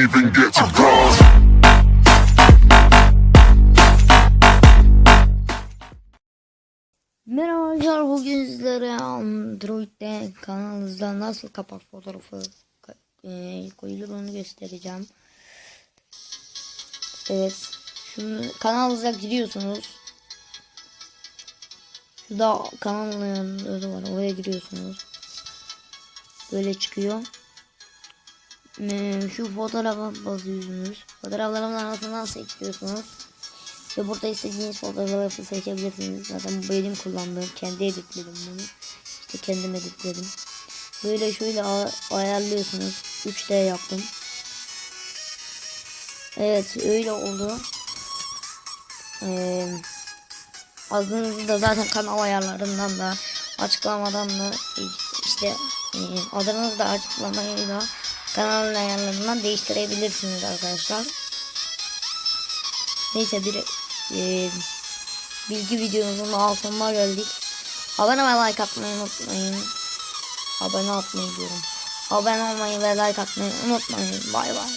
even get to God. Merhaba arkadaşlar bugün sizlere Android'de kanalınızda nasıl kapak fotoğrafı e, koyulur onu göstereceğim. Evet. Şimdi kanalınıza giriyorsunuz. Şurada kanalın adı var oraya giriyorsunuz. Böyle çıkıyor. E, şu fotoğrafa basıyorsunuz. Fotoğrafların arasından seçiyorsunuz. Ve burada istediğiniz fotoğrafı seçebilirsiniz. Zaten bu benim kullandığım. Kendi editledim bunu. İşte kendim editledim. Böyle şöyle ayarlıyorsunuz. 3D yaptım. Evet öyle oldu. Ee, adınızı da zaten kanal ayarlarından da açıklamadan da işte e, adınızı da açıklamayı da kanal ayarlarından değiştirebilirsiniz arkadaşlar. Neyse bir e, bilgi videomuzun sonuna geldik. Abone ve like atmayı unutmayın. Abone atmayı diyorum. Abone olmayı ve like atmayı unutmayın. Bay bay.